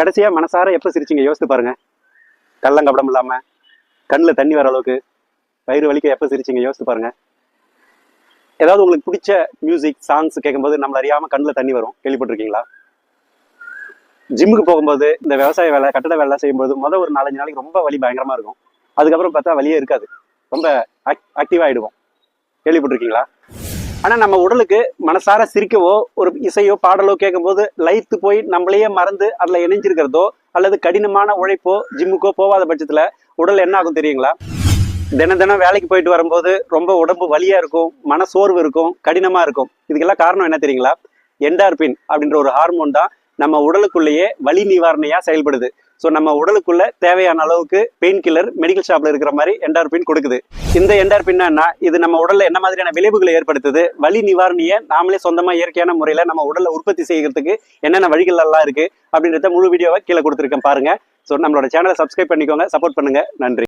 கடைசியா மனசார எப்ப சிரிச்சீங்க? யோசித்து பாருங்க. கள்ளங்கப்படம் இல்லாம கண்ணுல தண்ணி வர அளவுக்கு வயிறு வலிக்க எப்ப சிரிச்சீங்க? யோசித்து பாருங்கள் ஏதாவது உங்களுக்கு பிடிச்ச மியூசிக் சாங்ஸ் கேட்கும்போது நம்மள அறியாமல் கண்ணுல தண்ணி வரும். கேள்விப்பட்டிருக்கீங்களா? ஜிம்முக்கு போகும்போது இந்த விவசாய வேலை கட்டட வேலை செய்யும்போது முதல் ஒரு நாலஞ்சு நாளைக்கு ரொம்ப வலி பயங்கரமா இருக்கும். அதுக்கப்புறம் பார்த்தா வலியே இருக்காது. ரொம்ப ஆக்டிவ் ஆயிடுவோம். கேள்விப்பட்டிருக்கீங்களா? ஆனால் நம்ம உடலுக்கு மனசார சிரிக்கவோ ஒரு இசையோ பாடலோ கேட்கும்போது லைத்து போய் நம்மளையே மறந்து அதில் இணைஞ்சிருக்கிறதோ அல்லது கடினமான உழைப்போ ஜிம்முக்கோ போகாத பட்சத்துல உடல் என்ன ஆகும் தெரியுங்களா? தினம் தினம் வேலைக்கு போயிட்டு வரும்போது ரொம்ப உடம்பு வலியாக இருக்கும் மன சோர்வு இருக்கும் கடினமா இருக்கும். இதுக்கெல்லாம் காரணம் என்ன தெரியுங்களா? என்டார்பின் அப்படின்ற ஒரு ஹார்மோன் தான் நம்ம உடலுக்குள்ளேயே வலி நிவாரணையாக செயல்படுது. ஸோ நம்ம உடலுக்குள்ள தேவையான அளவுக்கு பெயின் கில்லர் மெடிக்கல் ஷாப்ல இருக்கிற மாதிரி என்டார்பின் கொடுக்குது. இந்த என்டார்பின் இது நம்ம உடல்ல என்ன மாதிரியான விளைவுகளை ஏற்படுத்துது? வலி நிவாரணியை நாமளே சொந்தமா இயற்கையான முறையில நம்ம உடல்ல உற்பத்தி செய்யறதுக்கு என்னென்ன வழிகள் எல்லாம் இருக்கு அப்படின்றத முழு வீடியோவை கீழே கொடுத்துருக்கேன் பாருங்க. ஸோ நம்மளோட சேனலை சப்ஸ்கிரைப் பண்ணிக்கோங்க சப்போர்ட் பண்ணுங்க. நன்றி.